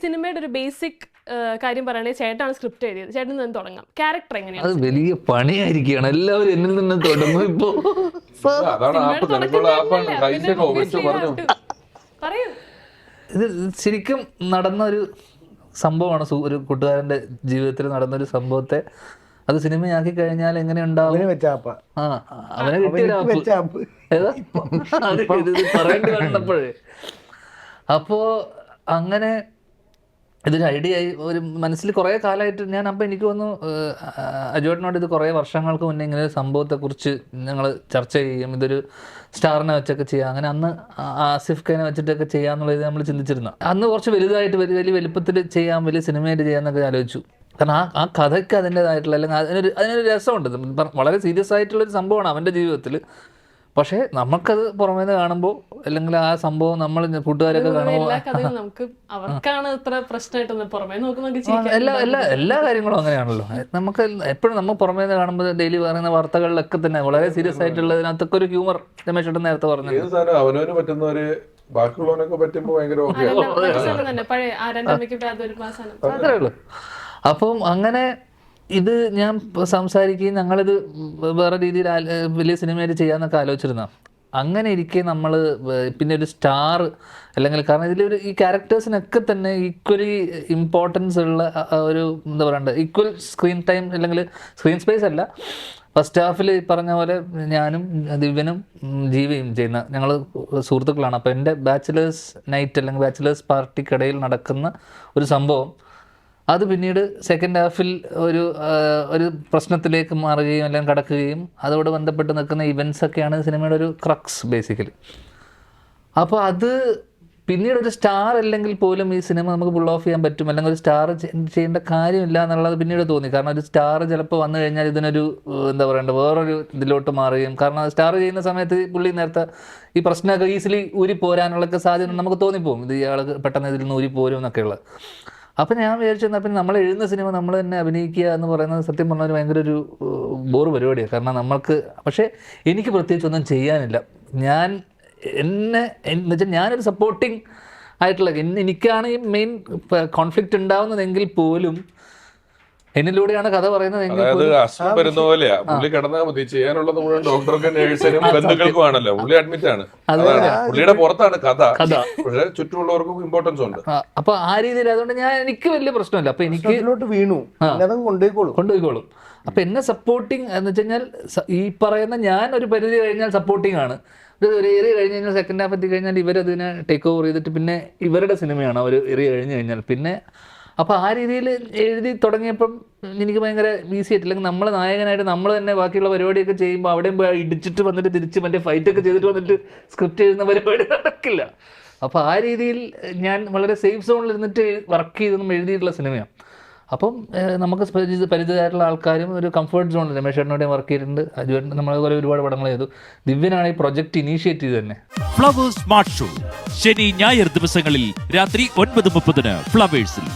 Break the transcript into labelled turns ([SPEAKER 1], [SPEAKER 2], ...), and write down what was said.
[SPEAKER 1] സിനിമയുടെ ഒരു ബേസിക് കാര്യം പറയുകയാണെങ്കിൽ ചേട്ടാണ് സ്ക്രിപ്റ്റ് എഴുതിയത്. ചേട്ടൻ നിന്ന് തുടങ്ങാം. ക്യാരക്ടർ എങ്ങനെയാണ്?
[SPEAKER 2] അത് വലിയ പണിയായിരിക്കുകയാണ്. എല്ലാവരും എന്നിൽ നിന്ന് തുടങ്ങും ഇപ്പോ.
[SPEAKER 3] അതാണ് പറഞ്ഞു.
[SPEAKER 1] പറയൂ.
[SPEAKER 2] ഇത് ശരിക്കും നടന്ന ഒരു സംഭവമാണ്. സു- ഒരു കൂട്ടുകാരന്റെ ജീവിതത്തിൽ നടന്ന ഒരു സംഭവത്തെ. അത് സിനിമയാക്കി കഴിഞ്ഞാൽ എങ്ങനെ ഉണ്ടാവും?
[SPEAKER 4] അവന്
[SPEAKER 2] ആ അവനെ കിട്ടിയ ഒരു ആപ്പ്.
[SPEAKER 4] വെച്ച ആപ്പ്.
[SPEAKER 2] ഏതാ? അത് ഇത് ഇത് പറയേണ്ടി വന്നപ്പോഴേ. അപ്പോ അങ്ങനെ ഇതൊരു ഐഡിയ ആയി ഒരു മനസ്സിൽ കുറേ കാലമായിട്ട് ഞാൻ അപ്പം എനിക്ക് വന്നു അജോട്ടിനോട് ഇത് കുറേ വർഷങ്ങൾക്ക് മുന്നേ ഇങ്ങനെ ഒരു സംഭവത്തെക്കുറിച്ച് ഞങ്ങൾ ചർച്ച ചെയ്യും ഇതൊരു സ്റ്റാറിനെ വെച്ചൊക്കെ ചെയ്യാം അങ്ങനെ അന്ന് ആസിഫ് ഖാനെ വെച്ചിട്ടൊക്കെ ചെയ്യാന്നുള്ളത് നമ്മൾ ചിന്തിച്ചിരുന്നു. അന്ന് കുറച്ച് വലുതായിട്ട് വലിയ വലിയ വലുപ്പത്തിൽ ചെയ്യാം വലിയ സിനിമയായിട്ട് ചെയ്യാമെന്നൊക്കെ ആലോചിച്ചു. കാരണം ആ ആ കഥയ്ക്ക് അതിന്റെതായിട്ടുള്ള അല്ലെങ്കിൽ അതിനൊരു അതിനൊരു രസമുണ്ട്. വളരെ സീരിയസ് ആയിട്ടുള്ളൊരു സംഭവമാണ് അവന്റെ ജീവിതത്തിൽ. പക്ഷേ നമുക്കത് പുറമേ നിന്ന് കാണുമ്പോൾ അല്ലെങ്കിൽ ആ സംഭവം നമ്മൾ കൂട്ടുകാരൊക്കെ കാണുമ്പോൾ
[SPEAKER 1] നമുക്ക് അവർക്കാണ് ഇത്ര പ്രശ്നമായിട്ടൊന്ന് പുറമേ
[SPEAKER 2] എല്ലാ എല്ലാ എല്ലാ കാര്യങ്ങളും അങ്ങനെയാണല്ലോ. നമുക്ക് എപ്പോഴും നമ്മൾ പുറമേ നിന്ന് കാണുമ്പോൾ ഡെയിലി പറയുന്ന വാർത്തകളിലൊക്കെ തന്നെ വളരെ സീരിയസ് ആയിട്ടുള്ളതിനകത്തൊക്കെ ഒരു ഹ്യൂമർ രമേശേട്ടൻ നേരത്തെ പറഞ്ഞു
[SPEAKER 3] ഏത് സാധനം അവനവന് പറ്റുന്നവര് ബാക്കിയുള്ളവനൊക്കെ പറ്റുമ്പോ ഭയങ്കര ഓക്കെ
[SPEAKER 1] മനസ്സിലാവും തന്നെ പഴയ ആരണ്ടമ്മയ്ക്ക് അതൊരു മാസാണ്.
[SPEAKER 2] അത്രേ ഉള്ളൂ. അപ്പം അങ്ങനെ ഇത് ഞാൻ സംസാരിക്കുകയും ഞങ്ങളിത് വേറെ രീതിയിൽ വലിയ സിനിമയായിട്ട് ചെയ്യാന്നൊക്കെ ആലോചിച്ചിരുന്ന. അങ്ങനെ ഇരിക്കെ നമ്മൾ പിന്നെ ഒരു സ്റ്റാർ അല്ലെങ്കിൽ കാരണം ഇതിലൊരു ഈ ക്യാരക്ടേഴ്സിനൊക്കെ തന്നെ ഈക്വലി ഇമ്പോർട്ടൻസ് ഉള്ള ഒരു എന്താ പറയണ്ടത് ഈക്വൽ സ്ക്രീൻ ടൈം അല്ലെങ്കിൽ സ്ക്രീൻ സ്പേസ് അല്ല. ഫസ്റ്റ് ഹാഫിൽ പറഞ്ഞ പോലെ ഞാനും ദിവ്യനും ജീവയും ചെയ്യുന്ന ഞങ്ങൾ സുഹൃത്തുക്കളാണ്. അപ്പോൾ എന്റെ ബാച്ചിലേഴ്സ് നൈറ്റ് അല്ലെങ്കിൽ ബാച്ചിലേഴ്സ് പാർട്ടിക്കിടയിൽ നടക്കുന്ന ഒരു സംഭവം അത് പിന്നീട് സെക്കൻഡ് ഹാഫിൽ ഒരു ഒരു പ്രശ്നത്തിലേക്ക് മാറുകയും എല്ലാം കടക്കുകയും അതോട് ബന്ധപ്പെട്ട് നിൽക്കുന്ന ഇവൻസ് ഒക്കെയാണ് സിനിമയുടെ ഒരു ക്രക്സ് ബേസിക്കലി അപ്പോൾ അത് പിന്നീട് ഒരു സ്റ്റാർ അല്ലെങ്കിൽ പോലും ഈ സിനിമ നമുക്ക് പുൾ ഓഫ് ചെയ്യാൻ പറ്റും. അല്ലെങ്കിൽ ഒരു സ്റ്റാർ ചെയ്യേണ്ട കാര്യമില്ല എന്നുള്ളത് പിന്നീട് തോന്നി. കാരണം ഒരു സ്റ്റാർ ചിലപ്പോൾ വന്നു കഴിഞ്ഞാൽ ഇതിനൊരു എന്താ പറയണ്ട വേറൊരു ഇതിലോട്ട് മാറുകയും. കാരണം സ്റ്റാർ ചെയ്യുന്ന സമയത്ത് പുള്ളി നേരത്തെ ഈ പ്രശ്നമൊക്കെ ഈസിലി ഊരി പോരാനുള്ളൊക്കെ സാധ്യത നമുക്ക് തോന്നിപ്പോകും. ഇത് ഇയാൾ പെട്ടെന്ന് ഇതിൽ നിന്ന് ഊരി പോരും എന്നൊക്കെയുള്ളത്. അപ്പം ഞാൻ വിചാരിച്ചു പിന്നെ നമ്മൾ എഴുതുന്ന സിനിമ നമ്മൾ തന്നെ അഭിനയിക്കുക എന്ന് പറയുന്നത് സത്യം പറഞ്ഞാൽ ഭയങ്കര ഒരു ബോർ പരിപാടിയാണ് കാരണം നമ്മൾക്ക് പക്ഷേ എനിക്ക് പ്രത്യേകിച്ച് ഒന്നും ചെയ്യാനില്ല. ഞാൻ എന്നെ എന്ന് വെച്ചാൽ ഞാനൊരു സപ്പോർട്ടിങ് ആയിട്ടുള്ള എനിക്കാണ് ഈ മെയിൻ കോൺഫ്ലിക്റ്റ് ഉണ്ടാവുന്നതെങ്കിൽ പോലും എന്നിലൂടെയാണ് കഥ പറയുന്നത്
[SPEAKER 3] അതായത് അസുഖം വരുന്ന പോലെയാ. പുള്ളി കിടന്നാൽ മതി. ചെയ്യാനുള്ളത് മുഴുവൻ ഡോക്ടർക്കും നേഴ്സിനും ബന്ധുക്കൾക്കും ആണല്ലോ പുള്ളി അഡ്മിറ്റ് ആണ്. അതാണ്. പുള്ളിയുടെ പുറത്താണ് കഥ.
[SPEAKER 2] കഥ.
[SPEAKER 3] പക്ഷെ ചുറ്റുമുള്ളവർക്കും ഇമ്പോർട്ടൻസ് ഉണ്ട്.
[SPEAKER 2] അപ്പൊ ആ രീതിയിൽ അതുകൊണ്ട് ഞാൻ എനിക്ക് വലിയ പ്രശ്നമില്ല. അപ്പൊ എനിക്ക്
[SPEAKER 4] വീണു. കൊണ്ടുപോയിക്കോളൂ.
[SPEAKER 2] കൊണ്ടുപോയിക്കോളും. അപ്പൊ എന്നെ സപ്പോർട്ടിങ് എന്ന് വെച്ച് കഴിഞ്ഞാൽ ഈ പറയുന്ന ഞാൻ ഒരു പരിധി കഴിഞ്ഞാൽ സപ്പോർട്ടിങ് ആണ്. ഒരു ഏരിയ കഴിഞ്ഞ് കഴിഞ്ഞാൽ സെക്കൻഡ് ഹാഫ് എത്തി കഴിഞ്ഞാൽ ഇവരതിനെ ടേക്ക് ഓവർ ചെയ്തിട്ട് പിന്നെ ഇവരുടെ സിനിമയാണ് അവർ ഏരിയ കഴിഞ്ഞ് കഴിഞ്ഞാൽ. പിന്നെ അപ്പോൾ ആ രീതിയിൽ എഴുതി തുടങ്ങിയപ്പം എനിക്ക് ഭയങ്കര ഈസി ആയിട്ട് അല്ലെങ്കിൽ നമ്മൾ നായകനായിട്ട് നമ്മൾ തന്നെ ബാക്കിയുള്ള പരിപാടിയൊക്കെ ചെയ്യുമ്പോൾ അവിടെയും പോയി ഇടിച്ചിട്ട് വന്നിട്ട് തിരിച്ച് മറ്റേ ഫൈറ്റൊക്കെ ചെയ്തിട്ട് വന്നിട്ട് സ്ക്രിപ്റ്റ് എഴുതുന്ന പരിപാടി നടക്കില്ല. അപ്പോൾ ആ രീതിയിൽ ഞാൻ വളരെ സേഫ് സോണിൽ ഇരുന്നിട്ട് വർക്ക് ചെയ്തൊന്നും എഴുതിയിട്ടുള്ള സിനിമയാണ്. അപ്പം നമുക്ക് പരിചിത പരിചിതമായിട്ടുള്ള ആൾക്കാരും ഒരു കംഫർട്ട് സോണിൽ രമേശ് ചേട്ടനോടെയും വർക്ക് ചെയ്തിട്ടുണ്ട്. അജുവേട്ടൻ നമ്മളതുപോലെ ഒരുപാട് പടങ്ങൾ ചെയ്തു. ദിവ്യനാണ് ഈ പ്രൊജക്ട് ഇനീഷ്യേറ്റ് ചെയ്ത് തന്നെ.
[SPEAKER 5] ഫ്ലവേഴ്സ് സ്മാർട്ട് ഷോ ശനി ഞായർ ദിവസങ്ങളിൽ രാത്രി ഒൻപത് മുപ്പതിന് ഫ്ലവേഴ്സിൽ